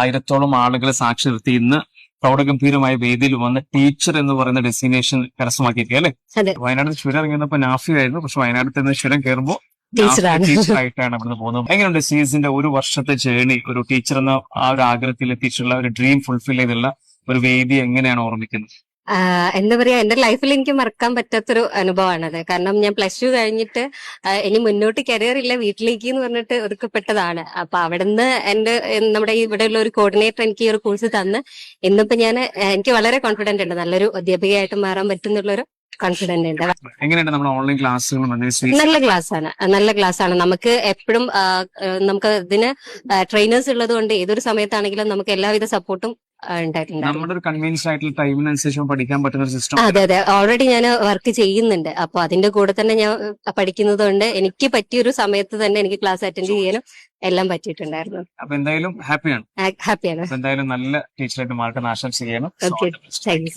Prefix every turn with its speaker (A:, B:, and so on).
A: ആയിരത്തോളം ആളുകളെ സാക്ഷി നിർത്തി ഇന്ന് പ്രൗഢഗംഭീരമായ വേദിയിൽ വന്ന ടീച്ചർ എന്ന് പറയുന്ന ഡെസ്റ്റിനേഷൻ കരസ്ഥമാക്കിയിരിക്കുക അല്ലെ. വയനാട് ചുരം ഇറങ്ങിയപ്പോ നാഫി ആയിരുന്നു. പക്ഷെ വയനാട്ടിൽ നിന്ന് ചുരം കയറുമ്പോൾ ടീച്ചറായിട്ടാണ് അവിടെ പോകുന്നത്. എങ്ങനെയുണ്ട് സീസിന്റെ ഒരു വർഷത്തെ ജേണി ഒരു ടീച്ചർ എന്ന ആ ഒരു ആഗ്രഹത്തിൽ എത്തിച്ചുള്ള ഒരു ഡ്രീം ഫുൾഫിൽ ചെയ്തുള്ള ഒരു വേദി എങ്ങനെയാണ് ഓർമ്മിക്കുന്നത്?
B: എന്താ പറയാ എന്റെ ലൈഫിൽ എനിക്ക് മറക്കാൻ പറ്റാത്തൊരു അനുഭവമാണത് കാരണം ഞാൻ പ്ലസ് ടു കഴിഞ്ഞിട്ട് ഇനി മുന്നോട്ട് കരിയർ ഇല്ല വീട്ടിലേക്ക് എന്ന് പറഞ്ഞിട്ട് ഒതുക്കപ്പെട്ടതാണ്. അപ്പൊ അവിടുന്ന് എന്റെ നമ്മുടെ ഇവിടെ ഇവിടെയുള്ള ഒരു കോർഡിനേറ്റർ എനിക്ക് ഈ ഒരു കോഴ്സ് തന്ന്. ഇന്നിപ്പോ ഞാൻ എനിക്ക് വളരെ കോൺഫിഡന്റ് ഉണ്ട്. നല്ലൊരു അധ്യാപികയായിട്ട് മാറാൻ പറ്റുന്നുള്ളൊരു കോൺഫിഡന്റ് ഉണ്ട്.
A: എങ്ങനെയുണ്ട് നമ്മുടെ ഓൺലൈൻ
B: നല്ല ക്ലാസ് ആണ്. നല്ല ക്ലാസ് ആണ്. നമുക്ക് എപ്പോഴും നമുക്ക് ഇതിന് ട്രെയിനേഴ്സ് ഉള്ളത് കൊണ്ട് ഏതൊരു സമയത്താണെങ്കിലും നമുക്ക് എല്ലാവിധ സപ്പോർട്ടും
A: നമ്മുടെ ഒരു കൺവീനിയൻസ് ആയിട്ടുള്ള ടൈമിനനുസരിച്ച് പഠിക്കാൻ പറ്റുന്ന ഒരു സിസ്റ്റം
B: അതെ അതെ. ഓൾറെഡി ഞാൻ വർക്ക് ചെയ്യുന്നുണ്ട്. അപ്പൊ അതിന്റെ കൂടെ തന്നെ ഞാൻ പഠിക്കുന്നത് കൊണ്ട് എനിക്ക് പറ്റിയ ഒരു സമയത്ത് തന്നെ എനിക്ക് ക്ലാസ് അറ്റൻഡ് ചെയ്യാനും എല്ലാം പറ്റിയിട്ടുണ്ടായിരുന്നു.
A: അപ്പൊ എന്തായാലും ഹാപ്പിയാണ്
B: ഹാപ്പിയാണ്
A: എന്തായാലും നല്ല ടീച്ചറായിട്ട്
B: താങ്ക് യു